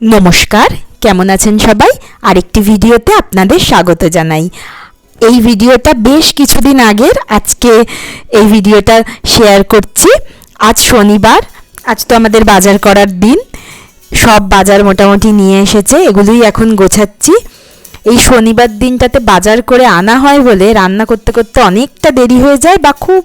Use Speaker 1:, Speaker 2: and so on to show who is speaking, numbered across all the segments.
Speaker 1: নমস্কার, কেমন আছেন সবাই? আরেকটি ভিডিওতে আপনাদের স্বাগত জানাই। এই ভিডিওটা বেশ কিছুদিন আগের, আজকে এই ভিডিওটা শেয়ার করছি। আজ শনিবার, আজ তো আমাদের বাজার করার দিন। সব বাজার মোটামুটি নিয়ে এসেছে, এগুলোই এখন গোছাচ্ছি। এই শনিবার দিনটাতে বাজার করে আনা হয় বলে রান্না করতে করতে অনেকটা দেরি হয়ে যায় বা খুব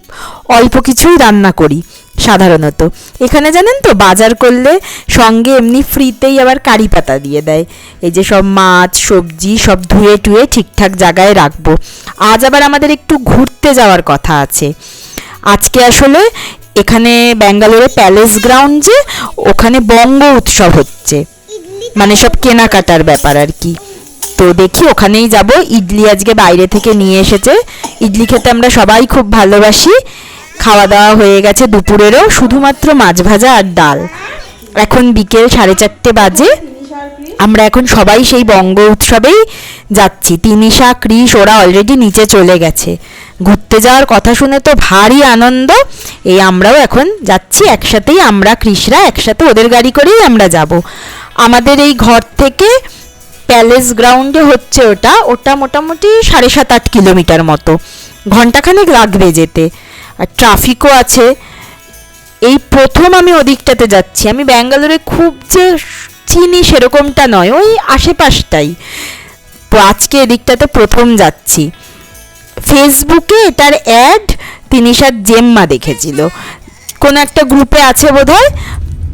Speaker 1: অল্প কিছুই রান্না করি। সাধারণত। এখানে জানেন তো, বাজার করলে সঙ্গে এমনি ফ্রিতেই আবার কারি পাতা দিয়ে দেয়। এই যে সব মাছ, সবজি সব ধুয়ে টুয়ে ঠিকঠাক জায়গায় রাখব। আজ আবার আমাদের একটু ঘুরতে যাওয়ার কথা আছে। আজকে আসলে এখানে ব্যাঙ্গালোরে প্যালেস গ্রাউন্ড যে, ওখানে বঙ্গ উৎসব হচ্ছে। মানে সব কেনাকাটার ব্যাপার আর কি। তো দেখি ওখানেই যাব। ইডলি আজকে বাইরে থেকে নিয়ে এসেছে। ইডলি খেতে আমরা সবাই খুব ভালোবাসি। খাওয়া দাওয়া হয়ে গেছে দুপুরেরও, শুধুমাত্র মাছ ভাজা আর ডাল। এখন বিকেল সাড়ে চারটে বাজে। আমরা এখন সবাই সেই বঙ্গ উৎসবেই যাচ্ছি। তিনিশা ক্রিস ওরা অলরেডি নিচে চলে গেছে। ঘুরতে যাওয়ার কথা শুনে তো ভারী আনন্দ। এই আমরাও এখন যাচ্ছি, একসাথেই আমরা ক্রিসরা একসাথে ওদের গাড়ি করেই আমরা যাব। আমাদের এই ঘর থেকে প্যালেস গ্রাউন্ডে হচ্ছে ওটা। ওটা মোটামুটি সাড়ে সাত আট কিলোমিটার মতো। ঘন্টাখানেক লাগবে যেতে। আর ট্রাফিকও আছে। এই প্রথম আমি ওদিকটাতে যাচ্ছি। আমি ব্যাঙ্গালোরে খুব যে চিনি সেরকমটা নয়, ওই আশেপাশটাই। তো আজকে এদিকটাতে প্রথম যাচ্ছি। ফেসবুকে এটার অ্যাড তিনিশার জেম্মা দেখেছিল। কোনো একটা গ্রুপে আছে বোধহয়।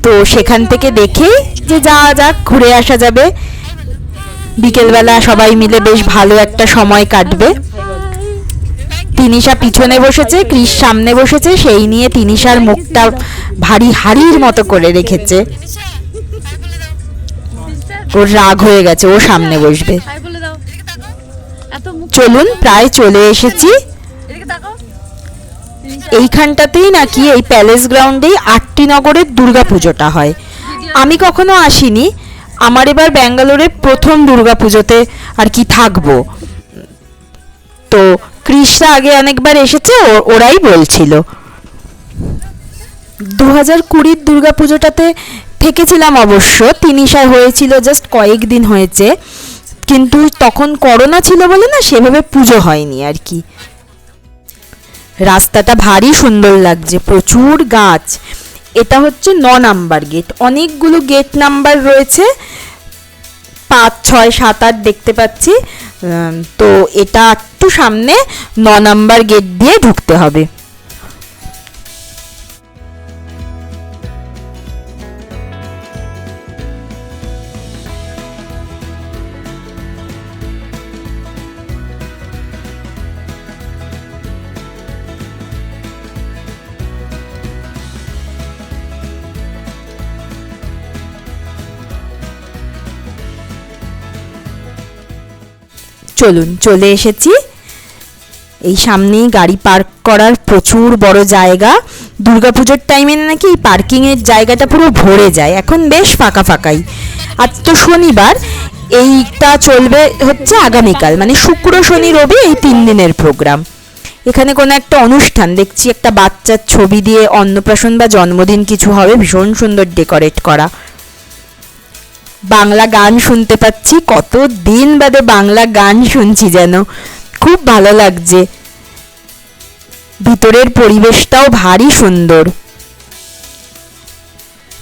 Speaker 1: তো সেখান থেকে দেখেই যে যা যাক, ঘুরে আসা যাবে। বিকেলবেলা সবাই মিলে বেশ ভালো একটা সময় কাটবে। তিনিশা পিছনে বসেছে, ক্রিস সামনে বসেছে, সেই নিয়ে তিনিশার মুখটা ভারী হাড়ির মতো করে রেখেছে। ওর রাগ হয়ে গেছে, ও সামনে বসবে। চলুন, প্রায় চলে এসেছি। এইখানটাতেই নাকি এই প্যালেস গ্রাউন্ডেই আটটি নগরের দুর্গাপুজোটা হয়। আমি কখনো আসিনি। আমার এবার ব্যাঙ্গালোরে প্রথম দুর্গাপুজোতে আর কি থাকব। তো ক্রিসরা আগে অনেকবার এসেছে ওরাই বলছিল। দু হাজার কুড়ির দুর্গাপুজোটাতে থেকেছিলাম অবশ্য তিনিশা হয়েছিল, জাস্ট কয়েকদিন হয়েছে। কিন্তু তখন করোনা ছিল বলে না, সেভাবে পুজো হয়নি আর কি। রাস্তাটা ভারী সুন্দর লাগছে, প্রচুর গাছ। এটা হচ্ছে ন নাম্বার গেট অনেকগুলো গেট নাম্বার রয়েছে। পাঁচ, ছয়, সাত, আট দেখতে পাচ্ছি। তো এটা একটু সামনে ন নাম্বার গেট দিয়ে ঢুকতে হবে। চলুন, চলে এসেছি। এই সামনেই গাড়ি পার্ক করার প্রচুর বড় জায়গা। দুর্গাপুজোর টাইমে নাকি এই পার্কিংয়ের জায়গাটা পুরো ভরে যায়। এখন বেশ ফাঁকা ফাঁকাই। আর তো শনিবার, এইটা চলবে হচ্ছে আগামীকাল মানে শুক্র, শনি, রবি এই তিন দিনের প্রোগ্রাম এখানে কোনো একটা অনুষ্ঠান, দেখছি একটা বাচ্চার ছবি দিয়ে অন্নপ্রাশন বা জন্মদিন কিছু হবে, ভীষণ সুন্দর ডেকোরেট করা। বাংলা গান শুনতে পাচ্ছি। কত দিন বাদে বাংলা গান শুনছি যেন। খুব ভালো লাগছে। ভিতরের পরিবেশটাও ভারী সুন্দর।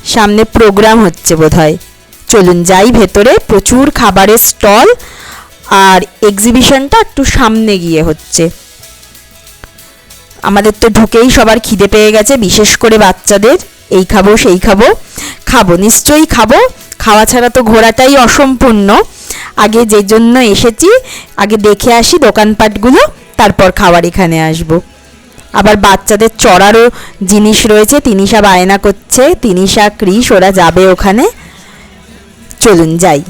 Speaker 1: সামনে প্রোগ্রাম হচ্ছে বোধহয়। চলুন যাই ভেতরে, প্রচুর খাবারের স্টল আর এক্সিবিশনটা একটু সামনে গিয়ে হচ্ছে। আমাদের তো ঢুকেই সবার খিদে পেয়ে গেছে, বিশেষ করে বাচ্চাদের। এই খাব, সেই খাব। খাব, নিশ্চয়ই খাব। খাওয়া ছাড়া তো ঘোরাটাই অসম্পূর্ণ। আগে যে জন্য এসেছি, আগে দেখে আসি দোকানপাটগুলো, তারপর খাবার এখানে আসব। আবার বাচ্চাদের চড়ারও জিনিস রয়েছে তিনিশা বায়না করছে তিনিশা ক্রিস, ওরা যাবে ওখানে। চলুন যাই।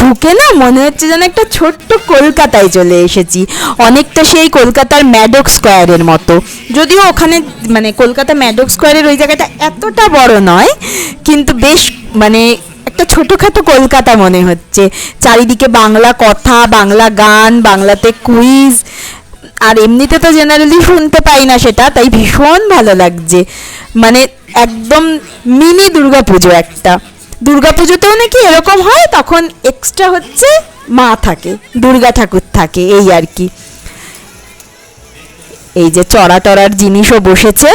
Speaker 1: ঢুকে না মনে হচ্ছে যেন একটা ছোট্ট কলকাতায় চলে এসেছি। অনেকটা সেই কলকাতার ম্যাডক স্কোয়ারের মতো। যদিও ওখানে মানে কলকাতা ম্যাডক স্কোয়ারের ওই জায়গাটা এতটা বড় নয়, কিন্তু বেশ মানে একটা ছোটোখাটো কলকাতা মনে হচ্ছে। চারিদিকে বাংলা কথা, বাংলা গান, বাংলাতে কুইজ আর এমনিতে তো জেনারেলি শুনতে পাই না সেটা, তাই ভীষণ ভালো লাগছে। মানে একদম মিনি দুর্গাপুজো একটা। দুর্গাপুজোতেও নাকি এরকম হয়, তখন এক্সট্রা হচ্ছে মা থাকে, দুর্গা ঠাকুর থাকে, এই আর কি। এই যে চড়া টড়ার জিনিসও বসেছে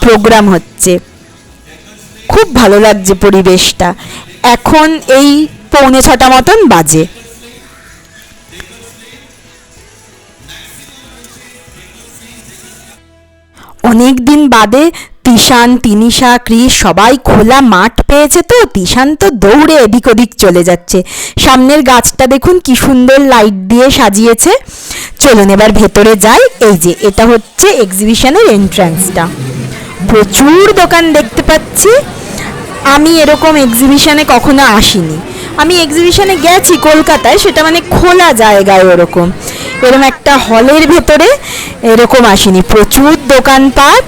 Speaker 1: প্রোগ্রাম হচ্ছে। খুব ভালো লাগছে পরিবেশটা। এখন এই পৌনে ছটা মতন বাজে। অনেক দিন বাদে তিশান, তিনিশা, ক্রিস সবাই খোলা মাঠ পেয়েছে তো, তিশান তো দৌড়ে এদিক ওদিক চলে যাচ্ছে। সামনের গাছটা দেখুন কি সুন্দর লাইট দিয়ে সাজিয়েছে। চলুন এবার ভেতরে যাই, এই যে এটা হচ্ছে এক্সিবিশনের এন্ট্রান্সটা প্রচুর দোকান দেখতে পাচ্ছি। আমি এরকম এক্সিবিশনে কখনো আসিনি। আমি এক্সিবিশনে গেছি কলকাতায়, সেটা মানে খোলা জায়গায় ওরকম। এরকম একটা হলের ভেতরে এরকম আসিনি। প্রচুর দোকানপাট,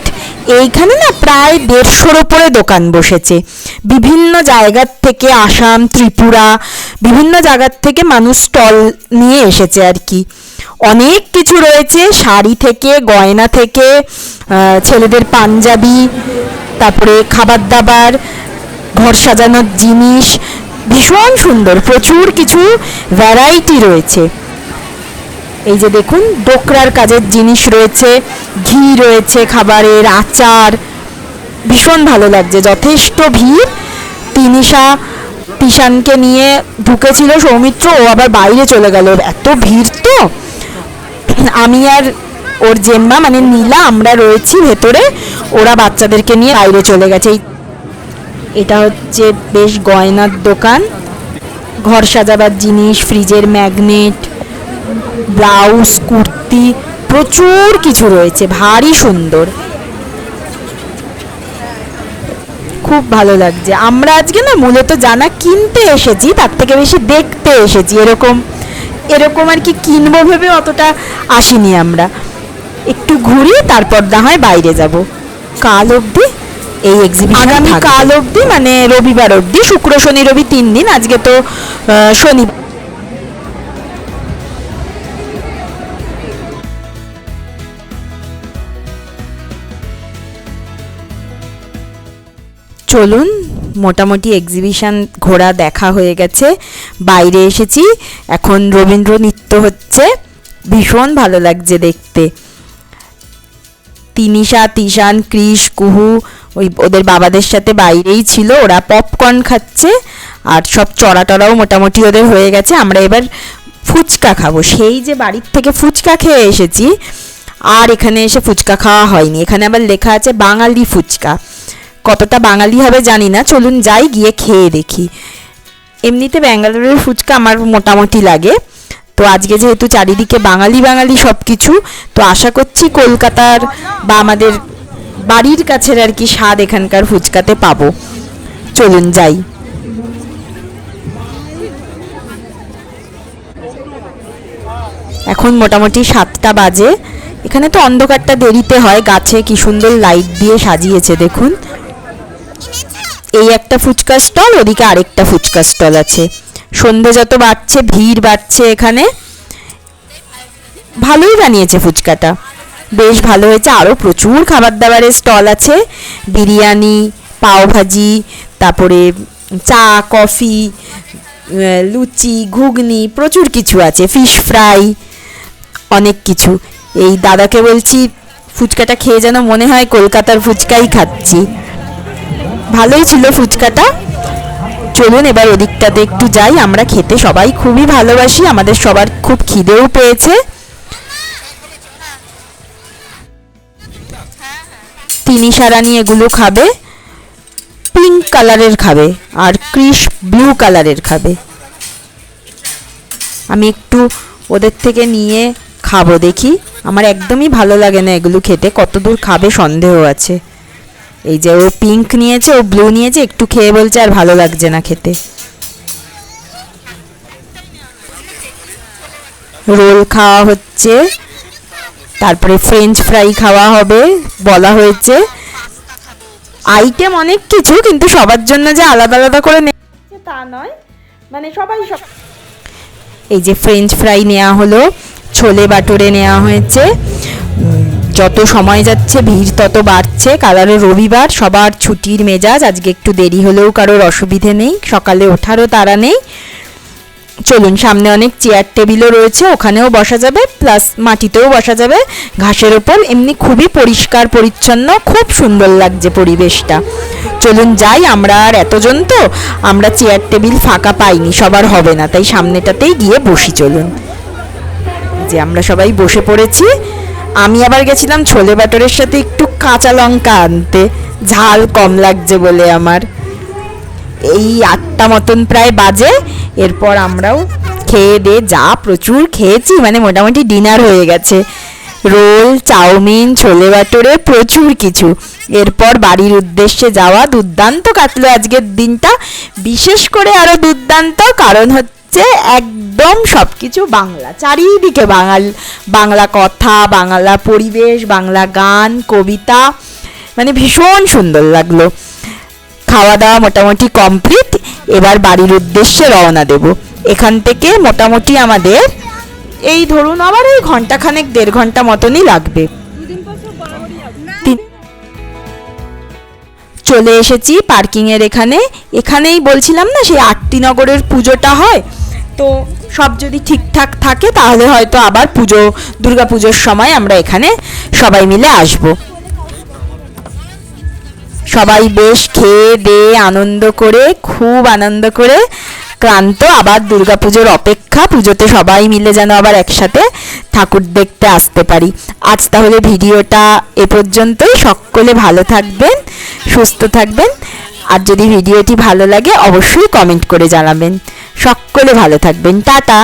Speaker 1: এইখানে না প্রায় দেড়শোর ওপরে দোকান বসেছে। বিভিন্ন জায়গার থেকে আসাম, ত্রিপুরা, বিভিন্ন জায়গার থেকে মানুষ স্টল নিয়ে এসেছে আর কি। অনেক কিছু রয়েছে, শাড়ি থেকে, গয়না থেকে ছেলেদের পাঞ্জাবি, তারপরে খাবার দাবার ঘর সাজানোর জিনিস, ভীষণ সুন্দর, প্রচুর কিছু ভ্যারাইটি রয়েছে। এই যে দেখুন, ডোকরার কাজের জিনিস রয়েছে, ঘি রয়েছে খাবারের, আচার, ভীষণ ভালো লাগছে, যথেষ্ট ভিড়। তিনিশা তিশানকে নিয়ে ঢুকেছিল সৌমিত্র, ও আবার বাইরে চলে গেল। এত ভিড় তো? আমি আর ওর জেম্মা মানে নীলা, আমরা রয়েছি ভেতরে, ওরা বাচ্চাদেরকে নিয়ে বাইরে চলে গেছে। এই এটা হচ্ছে বেশ গয়নার দোকান। ঘর সাজাবার জিনিস, ফ্রিজের ম্যাগনেট, ব্লাউজ, কুর্তি, প্রচুর কিছু রয়েছে, ভারী সুন্দর। খুব ভালো লাগছে। আমরা আজকে না মূলত জানা কিনতে এসেছি, তার থেকে বেশি দেখতে এসেছি, এরকম এরকম আর কি কিনবো ভেবে অতটা আসিনি আমরা। একটু ঘুরি, তারপর না হয় বাইরে যাব। কাল অবধি এই এক্সিবিশন আগামী কাল অবধি মানে রবিবার অবধি, শুক্র, শনি, রবি তিন দিন, আজকে তো শনিবার চলুন, মোটামুটি এক্সিবিশন ঘোরা দেখা হয়ে গেছে, বাইরে এসেছি, এখন রবীন্দ্র নৃত্য হচ্ছে, ভীষণ ভালো লাগছে দেখতে। তিনিশা, তিশান ক্রিস কুহু, ওই ওদের বাবাদের সাথে বাইরেই ছিল। ওরা পপকর্ন খাচ্ছে আর সব চড়া টড়াও মোটামুটি ওদের হয়ে গেছে। আমরা এবার ফুচকা খাব। সেই যে বাড়ির থেকে ফুচকা খেয়ে এসেছি, আর এখানে এসে ফুচকা খাওয়া হয়নি। এখানে আবার লেখা আছে বাঙালি ফুচকা। কতটা বাঙালি হবে জানি না। চলুন যাই, গিয়ে খেয়ে দেখি। এমনিতে ব্যাঙ্গালোরের ফুচকা আমার মোটামুটি লাগে। তো আজকে যেহেতু চারিদিকে বাঙালি বাঙালি সব কিছু তো আশা করছি কলকাতার বা আমাদের বাড়ির কাছের আর কি স্বাদ এখানকার ফুচকাতে পাবো। চলুন যাই। এখন মোটামুটি সাতটা বাজে। এখানে তো অন্ধকারটা দেরিতে হয়, গাছে কি সুন্দর লাইট দিয়ে সাজিয়েছে দেখুন। এই একটা ফুচকা স্টল ওদিকে আরেকটা ফুচকা স্টল আছে। সন্ধে যত বাড়ছে, ভিড় বাড়ছে এখানে। ভালোই বানিয়েছে ফুচকাটা। বেশ ভালো হয়েছে। আরও প্রচুর খাবার দাবারের স্টল আছে। বিরিয়ানি, পাওভাজি, তারপরে চা, কফি লুচি, ঘুগনি, প্রচুর কিছু আছে। ফিশ ফ্রাই, অনেক কিছু। এই দাদাকে বলছি, ফুচকাটা খেয়ে যেন মনে হয় কলকাতার ফুচকাই খাচ্ছি। ভালোই ছিল ফুচকাটা। চলুন, এবার ওদিকটাতে একটু যাই। আমরা খেতে সবাই খুবই ভালোবাসি, আমাদের সবার খুব খিদেও পেয়েছে। তিনি সারানি এগুলো খাবে পিঙ্ক কালারের খাবে, আর ক্রিস ব্লু কালারের খাবে। আমি একটু ওদের থেকে নিয়ে খাব দেখি। আমার একদমই ভালো লাগে না এগুলো খেতে, কতদূর খাবে সন্দেহ আছে। এই যে ও পিঙ্ক নিয়েছে ও ব্লু নিয়েছে একটু খেয়ে বলছে আর ভালো লাগছে না খেতে। রোল খাওয়া হচ্ছে তারপরে ফ্রেঞ্চ ফ্রাই খাওয়া হবে বলা হয়েছে। আইটেম অনেক কিছু কিন্তু সবার জন্য যে আলাদা আলাদা করে নেওয়া তা নয় মানে সবাই সব এই যে ফ্রেঞ্চ ফ্রাই নেওয়া হলো ছোলে বাটুরে নেওয়া হয়েছে। যত সময় যাচ্ছে, ভিড় তত বাড়ছে। কাল আরও রবিবার, সবার ছুটির মেজাজ। আজকে একটু দেরি হলেও কারোর অসুবিধে নেই। সকালে ওঠারও তাড়া নেই। চলুন, সামনে অনেক চেয়ার টেবিলও রয়েছে, ওখানেও বসা যাবে। প্লাস মাটিতেও বসা যাবে। ঘাসের ওপর এমনি খুবই পরিষ্কার, পরিচ্ছন্ন, খুব সুন্দর লাগছে পরিবেশটা। চলুন যাই, আমরা আর এতজন তো, আমরা চেয়ার টেবিল ফাঁকা পাইনি, সবার হবে না। তাই সামনেটাতেই গিয়ে বসি, চলুন। যে আমরা সবাই বসে পড়েছি। আমি আবার গেছিলাম ছোলে বাটরের সাথে একটু কাঁচা লঙ্কা আনতে। ঝাল কম লাগছে বলে আমার। এই আটটা মতন প্রায় বাজে। এরপর আমরাও খেয়ে দিয়ে যা প্রচুর খেয়েছি মানে মোটামুটি ডিনার হয়ে গেছে। রোল, চাউমিন, ছোলে বাটরে প্রচুর কিছু। এরপর বাড়ির উদ্দেশ্যে যাওয়া দুর্দান্ত কাটলো আজকের দিনটা। বিশেষ করে আরও দুর্দান্ত, কারণ হচ্ছে একদম সব কিছু বাংলা, চারিদিকে বাঙাল, বাংলা কথা, বাংলা পরিবেশ, বাংলা গান, কবিতা মানে ভীষণ সুন্দর লাগল। খাওয়া দাওয়া মোটামুটি কমপ্লিট এবার বাড়ির উদ্দেশ্যে রওনা দেব। এখান থেকে মোটামুটি আমাদের এই ধরুন আবার ওই ঘন্টাখানেক দেড় ঘণ্টা মতনই লাগবে। চলে এসেছি পার্কিংয়ের এখানে। এখানেই বলছিলাম না, সেই আটটি নগরের পুজোটা হয়? তো সব যদি ঠিকঠাক থাকে, তাহলে হয়তো আবার পুজো, দুর্গা পুজোর সময় আমরা এখানে সবাই মিলে আসব। সবাই বেশ খেয়ে দিয়ে আনন্দ করে, খুব আনন্দ করে ক্লান্ত, আবার দুর্গাপুজোর অপেক্ষা, পুজোতে সবাই মিলে যেন আবার একসাথে ঠাকুর দেখতে আসতে পারি। আজ তাহলে ভিডিওটা এ পর্যন্তই। সকলে ভালো থাকবেন, সুস্থ থাকবেন। আর যদি ভিডিওটি ভালো লাগে, অবশ্যই কমেন্ট করে জানাবেন। সকলে ভালো থাকবেন। টাটা।